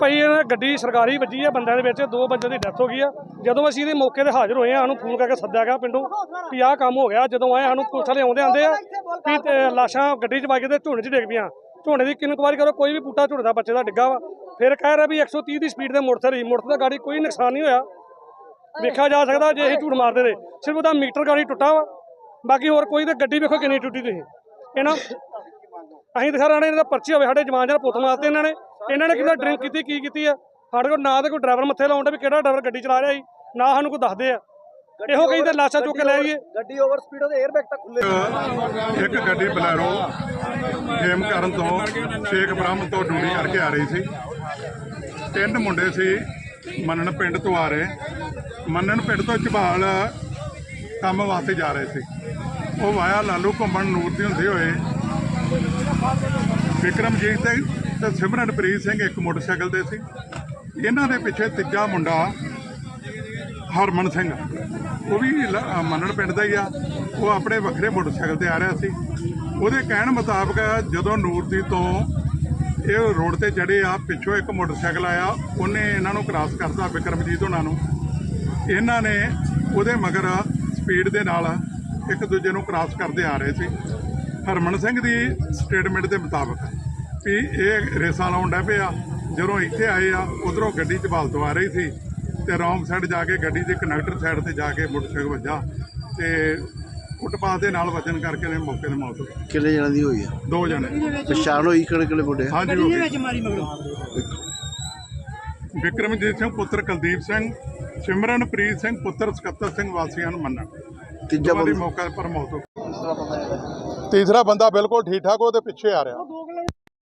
ਭਾਈ, ਇਹਨਾਂ ਗੱਡੀ ਸਰਕਾਰੀ ਵੱਜੀ ਆ, ਬੰਦਿਆਂ ਦੇ ਵਿੱਚ ਦੋ ਬੰਦਿਆਂ ਦੀ ਡੈਥ ਹੋ ਗਈ ਆ। ਜਦੋਂ ਅਸੀਂ ਇਹਦੇ ਮੌਕੇ ਤੇ ਹਾਜ਼ਰ ਹੋਏ ਆ, ਸਾਨੂੰ ਫੋਨ ਕਰਕੇ ਸੱਦਿਆ ਗਿਆ ਪਿੰਡੋਂ ਵੀ ਆਹ ਕੰਮ ਹੋ ਗਿਆ। ਜਦੋਂ ਆਏ, ਸਾਨੂੰ ਪੁਲਿਸ ਵਾਲੇ ਆਉਂਦੇ ਆਂਦੇ ਆ ਵੀ ਤੇ ਲਾਸ਼ਾਂ ਗੱਡੀ 'ਚ ਪਾ ਕੇ ਤੇ ਝੋਨੇ 'ਚ ਡਿੱਗ ਪਈਆਂ। ਝੋਨੇ ਦੀ ਕਿੰਨ ਕੁਵਾਰੀ ਕਰੋ, ਕੋਈ ਵੀ ਬੂਟਾ ਝੋਨੇ ਦਾ ਬੱਚੇ ਦਾ ਡਿੱਗਾ ਵਾ। ਫਿਰ ਕਹਿ ਰਿਹਾ ਵੀ 130 ਦੀ ਸਪੀਡ ਦੇ ਮੋਟਰਸਾਈਕਲ ਸੀ ਮੋਟਰ ਦਾ ਗਾੜੀ ਕੋਈ ਨੁਕਸਾਨ ਨਹੀਂ ਹੋਇਆ। ਵੇਖਿਆ ਜਾ ਸਕਦਾ ਜੇ ਅਸੀਂ ਝੂਠ ਮਾਰਦੇ ਤੇ ਸਿਰਫ ਉਹਦਾ ਮੀਟਰ ਗਾੜੀ ਟੁੱਟਾ ਵਾ। ਬਾਕੀ ਹੋਰ ਕੋਈ ਤੇ ਗੱਡੀ ਵੇਖੋ ਕਿੰਨੀ ਟੁੱਟੀ ਤੁਸੀਂ। ਇਹਨਾਂ ਅਸੀਂ ਤਾਂ ਸਾਰਾ ਇਹਨਾਂ ਦਾ ਪਰਚੀ ਹੋਵੇ, ਸਾਡੇ ਜਵਾਨ ਜਨ ਪੁੱਤ ਮਾਰਤੇ ਇਹਨਾਂ ਨੇ। ਇਹਨਾਂ ਨੇ ਕਿਹਦਾ ਡਰਿੰਕ ਕੀਤੀ ਕੀ ਕੀਤੀ ਆ? ਸਾਡੇ ਕੋਲ ਨਾ ਤਾਂ ਕੋਈ ਡਰਾਈਵਰ ਮੱਥੇ ਲਾਉਂਦਾ ਵੀ ਕਿਹੜਾ ਡਰਾਈਵਰ ਗੱਡੀ ਚਲਾ ਰਿਹਾ ਸੀ ਨਾ ਸਾਨੂੰ ਕੋਈ ਦੱਸਦੇ ਆ। ਇਹੋ ਕਹੀ ਤੇ ਲਾਸ਼ਾਂ ਚੁੱਕ ਕੇ ਲੈ ਆਈਏ। ਗੱਡੀ ਓਵਰ ਸਪੀਡ ਉਹਦੇ 에ਅਰ ਬੈਗ ਤੱਕ ਖੁੱਲੇ ਇੱਕ ਗੱਡੀ ਬਲੈਰੋ ਖੇਮ ਕਰਨ ਤੋਂ ਸ਼ੇਖ ਬ੍ਰਹਮ ਤੋਂ ਡੂੜੀ ਕਰਕੇ ਆ ਰਹੀ ਸੀ। ਤਿੰਨ ਮੁੰਡੇ ਸੀ ਮੰਨਣ ਪਿੰਡ ਤੋਂ ਆ ਰਹੇ। ਮੰਨਣ ਪਿੰਡ ਤੋਂ ਝਬਾਲ ਕੰਮ ਵਾਸਤੇ ਜਾ ਰਹੇ ਸੀ। ਉਹ ਵਾਇਆ ਲਾਲੂ ਘੁੰਮਣ ਨੂਰ ਦੀ ਹੁੰਦੇ ਹੋਏ। ਵਿਕਰਮਜੀਤ ਤੇ ਤੇ ਸਿਮਰਨਪ੍ਰੀਤ ਸਿੰਘ ਇੱਕ ਮੋਟਰਸਾਈਕਲ ਤੇ ਸੀ। ਇਹਨਾਂ ਦੇ ਪਿੱਛੇ ਤੀਜਾ ਮੁੰਡਾ ਹਰਮਨ ਸਿੰਘ। ਉਹ ਵੀ ਲ- ਮੰਨਣ ਪਿੰਡ ਦਾ ਹੀ ਆ। ਉਹ ਆਪਣੇ ਵੱਖਰੇ ਮੋਟਰਸਾਈਕਲ ਤੇ ਆ ਰਿਹਾ ਸੀ। ਉਹਦੇ ਕਹਿਣ ਮੁਤਾਬਕ ਜਦੋਂ ਨੂਰਦੀ ਤੋਂ ਇਹ ਰੋਡ ਤੇ ਚੜੇ ਆ, ਪਿੱਛੋਂ ਇੱਕ ਮੋਟਰਸਾਈਕਲ ਆਇਆ। ਉਹਨੇ ਇਹਨਾਂ ਨੂੰ ਕ੍ਰਾਸ ਕਰਤਾ ਵਿਕਰਮਜੀਤ ਉਹਨਾਂ ਨੂੰ। ਇਹਨਾਂ ਨੇ ਉਹਦੇ ਮਗਰ ਸਪੀਡ ਦੇ ਨਾਲ ਇੱਕ ਦੂਜੇ ਨੂੰ ਕ੍ਰਾਸ ਕਰਦੇ ਆ ਰਹੇ ਸੀ। ਹਰਮਨ ਸਿੰਘ ਦੀ ਸਟੇਟਮੈਂਟ ਦੇ ਮੁਤਾਬਕ। ਵੀ ਇਹ ਰੇਸਾਂ ਲਾਉਣ ਡੈ ਪਿਆ। ਜਦੋਂ ਇੱਥੇ ਆਏ ਆ ਉਧਰੋਂ ਗੱਡੀ ਚ ਬਾਲ ਤੋਂ ਆ ਰਹੀ ਸੀ ਤੇ ਰੌਂਗ ਸਾਈਡ ਜਾ ਕੇ ਗੱਡੀ ਦੇ ਕਨੈਕਟਰ ਸਾਈਡ ਤੇ ਜਾ ਕੇ ਮੋਟਰਸਾਈਕਲ ਵੱਜਾ ਤੇ ਫੁੱਟਪਾਥ ਦੇ ਨਾਲ ਵੱਜਣ ਕਰਕੇ ਨੇ ਮੌਕੇ ਤੇ ਮੌਤ ਹੋ ਗਈ। ਕਿੰਨੇ ਜਣਾਂ ਦੀ ਹੋਈ ਆ? ਦੋ ਜਣੇ। ਪਛਾਣ ਹੋਈ ਕਿਹੜੇ ਕਿਹੜੇ ਮੁੰਡੇ? ਹਾਂਜੀ ਹੋ ਗਈ ਵਿਕਰਮਜੀਤ ਸਿੰਘ ਪੁੱਤਰ ਕੁਲਦੀਪ ਸਿੰਘ ਸਿਮਰਨਪ੍ਰੀਤ ਸਿੰਘ ਪੁੱਤਰ ਸਕੱਤਰ ਸਿੰਘ ਵਾਸੀਆਂ ਨੂੰ ਮੰਨਣ। ਤੀਜਾ ਦੋਵਾਂ ਦੀ ਬੰਦਾ। ਮੌਕੇ ਪਰ ਮੌਤ ਹੋ ਗਈ। ਤੀਸਰਾ ਬੰਦਾ ਬਿਲਕੁਲ ਠੀਕ ਠਾਕ ਉਹਦੇ ਪਿੱਛੇ ਆ ਰਿਹਾ।